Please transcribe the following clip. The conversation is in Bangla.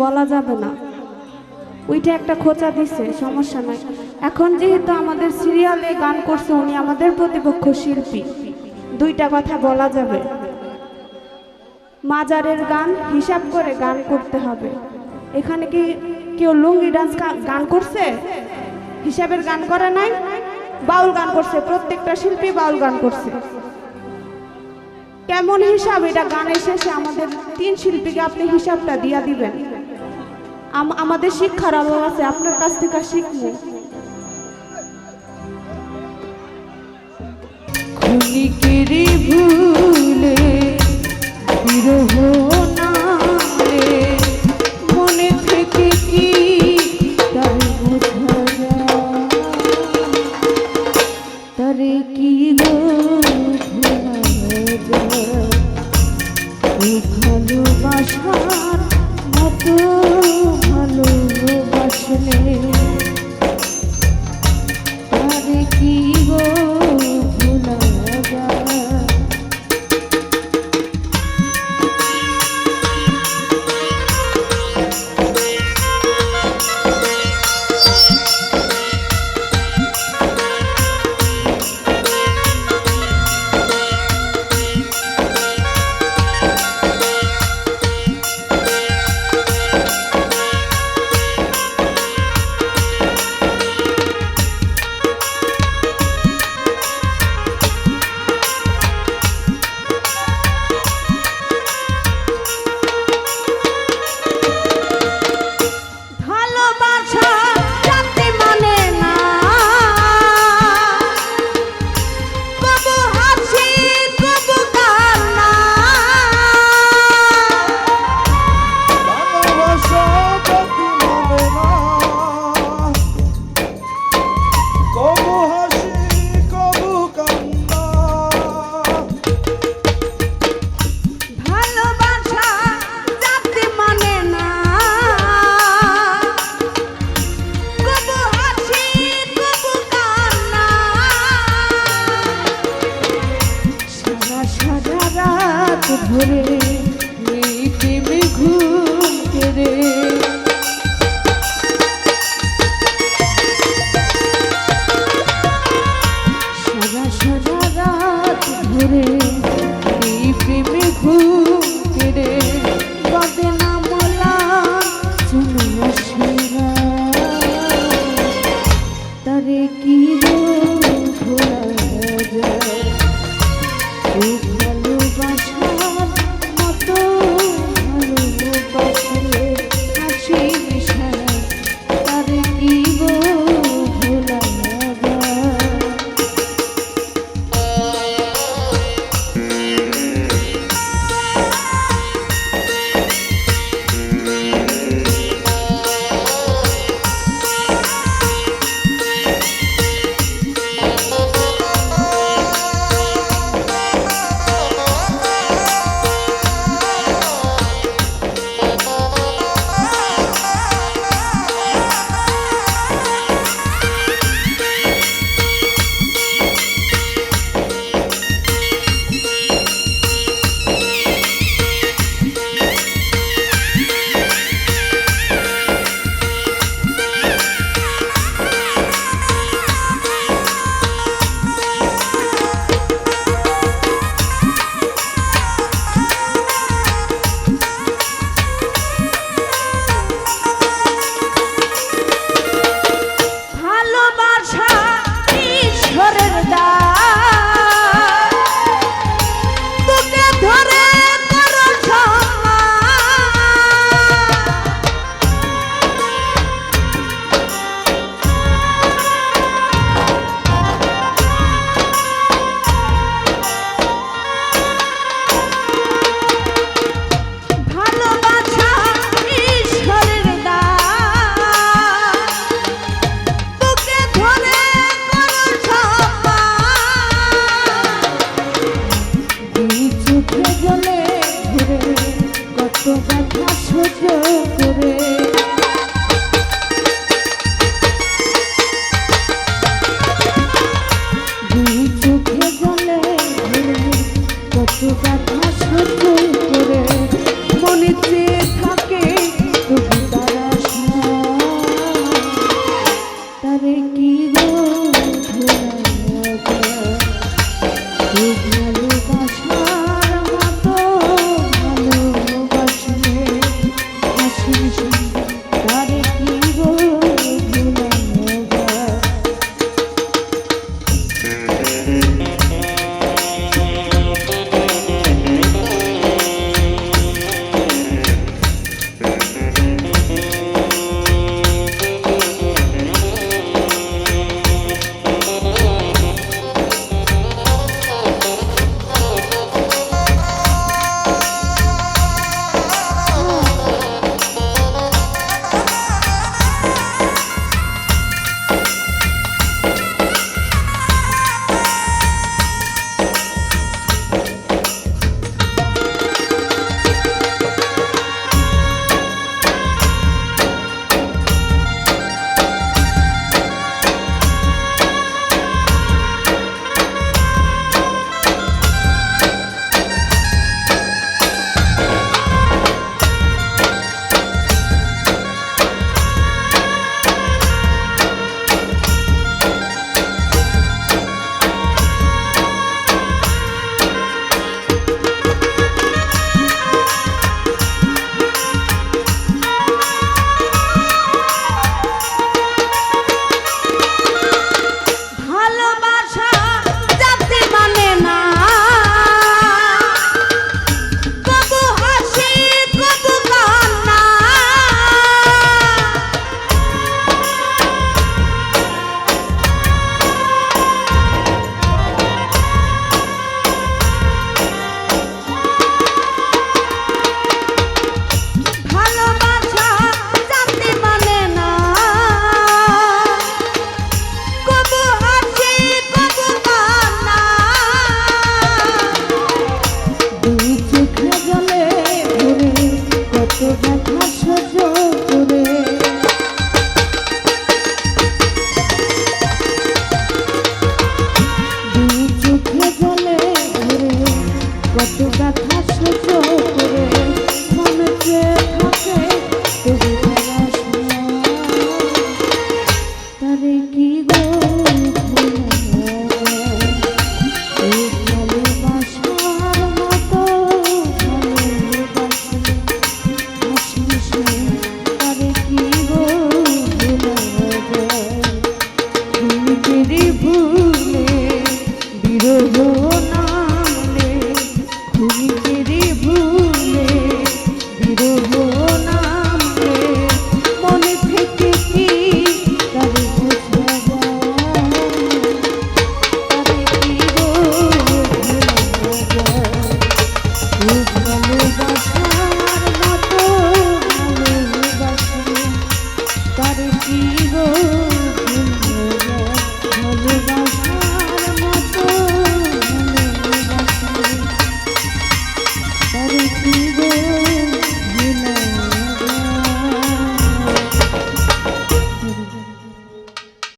বলা যাবে না। ওইটা একটা খোঁচা দিছে, সমস্যা নাই। এখন যেহেতু আমাদের সিরিয়ালে গান করছে, উনি আমাদের প্রতিপক্ষ শিল্পী। দুইটা কথা বলা যাবে। মাজারের গান, হিসাব করে গান করতে হবে। এখানে কি কেউ লুঙ্গি ডান্স গান করছে? হিসাবের গান করে নাই? বাউল গান করছে, প্রত্যেকটা শিল্পী বাউল গান করছে। কেমন হিসাব? এটা গানের শেষে আমাদের তিন শিল্পীকে আপনি হিসাবটা দিয়া দিবেন। আমাদের শিক্ষার অভাব আছে আপনার কাছ থেকে শিখব। ক্ষণিকেরই ভুলে বিরহ ধরে